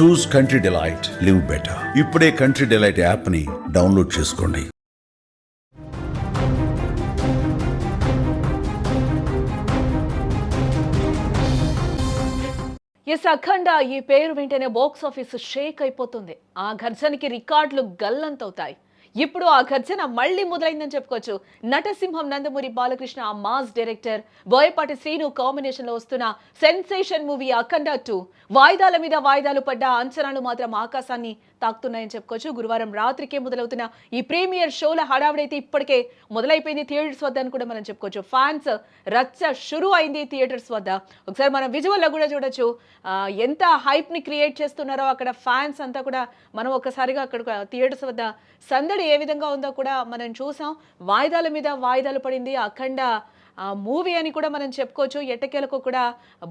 Choose country delight live better. ఇప్పుడే country delight యాప్ని download చేసుకోండి. ఎస్ అఖండ ఈ పేరు వెంటనే బాక్స్ ఆఫీస్ షేక్ అయిపోతుంది. ఆ ఘర్జనకి రికార్డులు గల్లంతవుతాయి. ఇప్పుడు ఆ ఘర్జన మళ్ళీ మొదలైందని చెప్పుకోవచ్చు. నటసింహం నందమూరి బాలకృష్ణ ఆ మాస్ డైరెక్టర్. బోయపాటి శ్రీను కాంబినేషన్లో వస్తున్న సెన్సేషన్ మూవీ అఖండ టూ వాయిదాల మీద వాయిదాలు పడ్డ అంచనాలు మాత్రం ఆకాశాన్ని తాకుతున్నాయని చెప్పుకోవచ్చు. గురువారం రాత్రికే మొదలవుతున్న ఈ ప్రీమియర్ షోల హడావిడైతే ఇప్పటికే మొదలైపోయింది థియేటర్స్ వద్ద అని కూడా మనం చెప్పుకోవచ్చు. ఫ్యాన్స్ రచ్చ షురు అయింది థియేటర్స్ వద్ద. ఒకసారి మనం విజువల్లో కూడా చూడొచ్చు. ఎంత హైప్ని క్రియేట్ చేస్తున్నారో అక్కడ ఫ్యాన్స్ అంతా కూడా మనం ఒక్కసారిగా అక్కడ థియేటర్స్ వద్ద సందడి ఏ విధంగా ఉందో కూడా మనం చూసాం. వాయిదాల మీద వాయిదాలు పడింది. అఖండ మూవీ అని కూడా మనం చెప్పుకోవచ్చు. ఎట్టకేలకు కూడా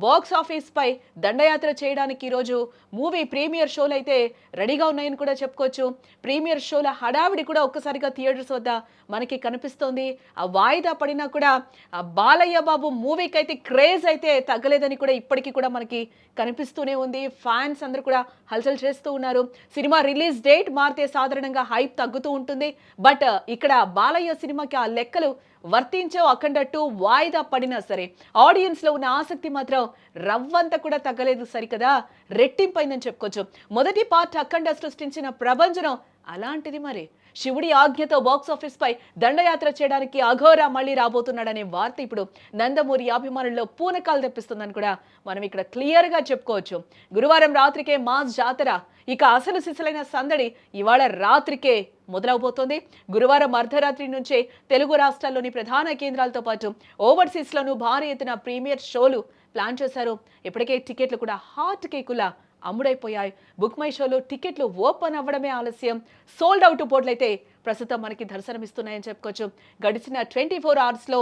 బాక్స్ ఆఫీస్ పై దండయాత్ర చేయడానికి ఈరోజు మూవీ ప్రీమియర్ షోలు అయితే రెడీగా ఉన్నాయని కూడా చెప్పుకోవచ్చు. ప్రీమియర్ షోల హడావిడి కూడా ఒక్కసారిగా థియేటర్స్ వద్ద మనకి కనిపిస్తోంది. ఆ వాయిదా పడినా కూడా ఆ బాలయ్య బాబు మూవీకి అయితే క్రేజ్ అయితే తగ్గలేదని కూడా ఇప్పటికీ కూడా మనకి కనిపిస్తూనే ఉంది. ఫ్యాన్స్ అందరూ కూడా హల్చల్ చేస్తూ ఉన్నారు. సినిమా రిలీజ్ డేట్ మారితే సాధారణంగా హైప్ తగ్గుతూ ఉంటుంది. బట్ ఇక్కడ బాలయ్య సినిమాకి ఆ లెక్కలు వర్తించో టూ వాయిదా పడినా సరే ఆడియన్స్లో ఉన్న ఆసక్తి మాత్రం రవ్వంతా కూడా తగ్గలేదు సరికదా? రెట్టింపైందని చెప్పుకోవచ్చు. మొదటి పార్ట్ అఖండ సృష్టించిన ప్రభంజనం అలాంటిది మరి. శివుడి ఆజ్ఞతో బాక్స్ ఆఫీస్ పై దండయాత్ర చేయడానికి అఘోరా మళ్ళీ రాబోతున్నాడనే వార్త ఇప్పుడు నందమూరి అభిమానుల్లో పూనకాలు తెప్పిస్తుందని కూడా మనం ఇక్కడ క్లియర్గా చెప్పుకోవచ్చు. గురువారం రాత్రికే మాస్ జాతర ఇక అసలు సిసలైన సందడి ఇవాళ రాత్రికే మొదలవబోతోంది. గురువారం అర్ధరాత్రి నుంచే తెలుగు రాష్ట్రాల్లోని ప్రధాన కేంద్రాలతో పాటు ఓవర్సీస్ లోను భారీ ఎత్తున ప్రీమియర్ షోలు ప్లాన్ చేశారు. ఇప్పటికే టికెట్లు కూడా హాట్ కేకులా అమ్ముడైపోయాయి. బుక్ మై షోలో టికెట్లు ఓపెన్ అవ్వడమే ఆలస్యం. సోల్డ్ అవుట్ పోట్లయితే ప్రస్తుతం మనకి దర్శనమిస్తున్నాయని చెప్పుకోవచ్చు. గడిచిన ట్వంటీ ఫోర్ అవర్స్లో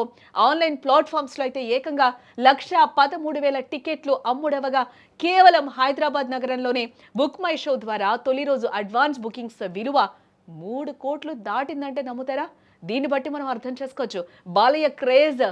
ఆన్లైన్ ప్లాట్ఫామ్స్లో అయితే ఏకంగా లక్ష పదమూడు వేల టికెట్లు అమ్ముడవగా కేవలం హైదరాబాద్ నగరంలోనే బుక్ మై షో ద్వారా తొలి రోజు అడ్వాన్స్ బుకింగ్స్ విలువ మూడు కోట్లు దాటిందంటే నమ్ముతారా? దీన్ని బట్టి మనం అర్థం చేసుకోవచ్చు. బాలయ్య క్రేజ్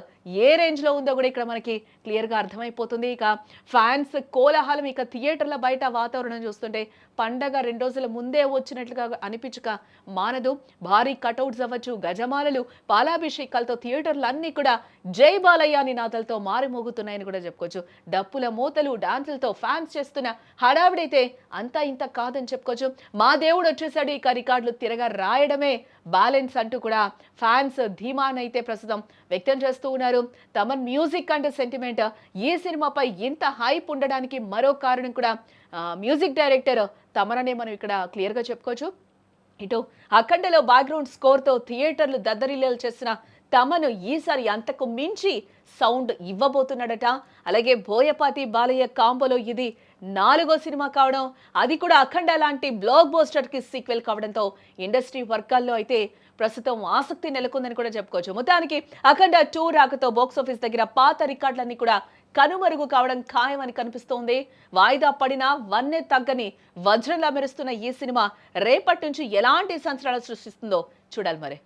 ఏ రేంజ్లో ఉందో కూడా ఇక్కడ మనకి క్లియర్గా అర్థమైపోతుంది. ఇక ఫ్యాన్స్ కోలాహలం ఇక థియేటర్ల బయట వాతావరణం చూస్తుంటే పండగ రెండు రోజుల ముందే వచ్చినట్లుగా అనిపించక మానదు. భారీ కటౌట్స్ అవ్వచ్చు గజమాలలు పాలాభిషేకాలతో థియేటర్లు అన్నీ కూడా జై బాలయ్య అని నాతలతో మారిమోగుతున్నాయని కూడా చెప్పుకోవచ్చు. డప్పుల మూతలు డాన్సులతో ఫ్యాన్స్ చేస్తున్న హడావిడైతే అంతా ఇంత కాదని చెప్పుకోవచ్చు. మా దేవుడు వచ్చేసాడు ఇక రికార్డులు తిరగా రాయడమే. బ్యాలెన్స్ అంటూ కూడా ఫ్యాన్స్ ధీమానైతే ప్రస్తుతం వ్యక్తం చేస్తూ ఉన్నారు. తమన్ మ్యూజిక్ అండ్ సెంటిమెంట్ ఈ సినిమాపై ఇంత హైప్ ఉండడానికి మరో కారణం కూడా మ్యూజిక్ డైరెక్టర్ తమననే మనం ఇక్కడ క్లియర్గా చెప్పుకోవచ్చు. ఇటు అఖండలో బ్యాక్గ్రౌండ్ స్కోర్తో థియేటర్లు దద్దరిల్లేలు చేసిన తమను ఈసారి అంతకు మించి సౌండ్ ఇవ్వబోతున్నాడట. అలాగే బోయపాతి బాలయ్య కాంబోలో ఇది నాలుగో సినిమా కావడం. అది కూడా అఖండ లాంటి బ్లాక్ బోస్టర్కి సీక్వెల్ కావడంతో ఇండస్ట్రీ వర్గాల్లో అయితే ప్రస్తుతం ఆసక్తి నెలకొందని కూడా చెప్పుకోవచ్చు. మొత్తానికి అఖండ టూ రాకతో బాక్స్ ఆఫీస్ దగ్గర పాత రికార్డులన్నీ కూడా కనుమరుగు కావడం ఖాయమని కనిపిస్తోంది. వాయిదా పడినా వన్నె తగ్గని వజ్రంలా మెరుస్తున్న ఈ సినిమా రేపటి నుంచి ఎలాంటి సంచలనాలు సృష్టిస్తుందో చూడాలి మరి.